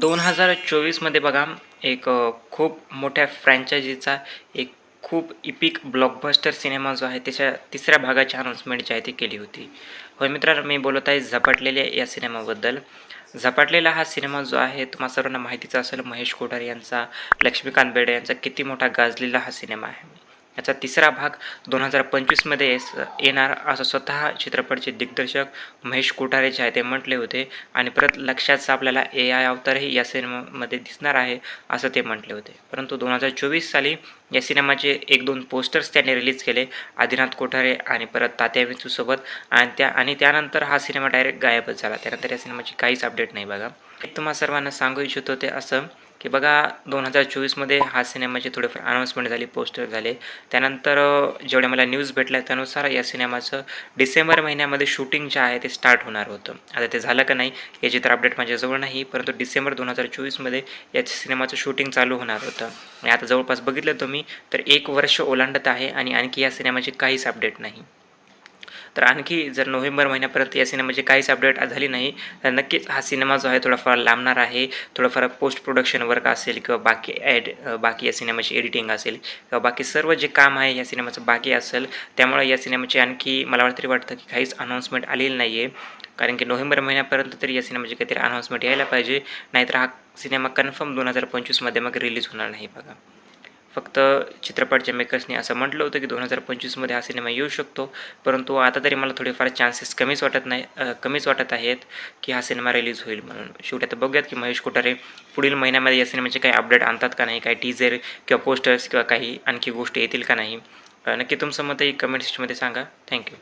दोन हजार चोवीसमध्ये बघा एक खूप मोठ्या फ्रँचायझीचा एक खूप इपिक ब्लॉकबस्टर सिनेमा जो आहे त्याच्या तिसऱ्या भागाची अनाउन्समेंट जी आहे ती केली होती. होय मित्रांनो मी बोलत आहे झपाटलेल्या या सिनेमाबद्दल झपाटलेला हा सिनेमा जो आहे तुम्हा सर्वांना माहितीचा असेल महेश कोठारे यांचा लक्ष्मीकांत बेडे यांचा किती मोठा गाजलेला हा सिनेमा आहे. याचा तिसरा भाग दोन हजार पंचवीसमध्ये येणार असं स्वतः चित्रपटचे दिग्दर्शक महेश कोठारे जे आहे ते म्हटले होते. आणि परत लक्षात आपल्याला ए आय अवतारही या सिनेमामध्ये दिसणार आहे असं ते म्हटले होते. परंतु दोन हजार चोवीस साली या सिनेमाचे एक दोन पोस्टर्स त्यांनी रिलीज केले. आदिनाथ कोठारे आणि परत तात्या विंचूसोबत आणि त्या आणि त्यानंतर हा सिनेमा डायरेक्ट गायबच झाला. त्यानंतर या सिनेमाची काहीच अपडेट नाही बघा. एक तुम्हा सर्वांना सांगू इच्छितो ते असं की बघा दोन हजार चोवीसमध्ये हा सिनेमाचे थोडेफार अनाऊन्समेंट झाली पोस्टर झाले. त्यानंतर जेवढ्या मला न्यूज भेटल्या त्यानुसार या सिनेमाचं डिसेंबर महिन्यामध्ये शूटिंग जे आहे ते स्टार्ट होणार होतं. आता ते झालं का नाही याची तर अपडेट माझ्याजवळ नाही परंतु डिसेंबर दोन हजार चोवीसमध्ये या सिनेमाचं शूटिंग चालू होणार होतं. आणि आता जवळपास बघितलं तुम्ही तर एक वर्ष ओलांडत आहे आणि आणखी या सिनेमाची काहीच अपडेट नाही. तर आणखी जर नोव्हेंबर महिन्यापर्यंत या सिनेमाची काहीच अपडेट झाली नाही तर नक्कीच हा सिनेमा जो आहे थोडाफार लांबणार आहे थोडंफार पोस्ट प्रोडक्शन वर्क असेल किंवा बाकी ॲड बाकी या सिनेमाची एडिटिंग असेल किंवा बाकी सर्व जे काम आहे या सिनेमाचं बाकी असेल त्यामुळे या सिनेमाची आणखी मला वाटतं तरी वाटतं की काहीच अनाऊन्समेंट आलेली नाही आहे कारण की नोव्हेंबर महिन्यापर्यंत तरी या सिनेमाची काहीतरी अनाऊन्समेंट यायला पाहिजे नाहीतर हा सिनेमा कन्फर्म दोन हजार पंचवीसमध्ये मग रिलीज होणार नाही बघा. फक्त चित्रपटच्या मेकर्सने असं म्हटलं होतं की दोन हजार पंचवीसमध्ये हा सिनेमा येऊ शकतो. परंतु आता तरी मला थोडेफार चान्सेस कमीच वाटत नाही कमीच वाटत आहेत की हा सिनेमा रिलीज होईल म्हणून. शेवटी आता बघूयात की महेश कोठारे पुढील महिन्यामध्ये या सिनेमाचे काही अपडेट आणतात का नाही काही टीजर किंवा पोस्टर्स किंवा काही आणखी गोष्टी येतील का नाही. नक्की तुमचं मतही कमेंट सेक्शनमध्ये सांगा. थँक्यू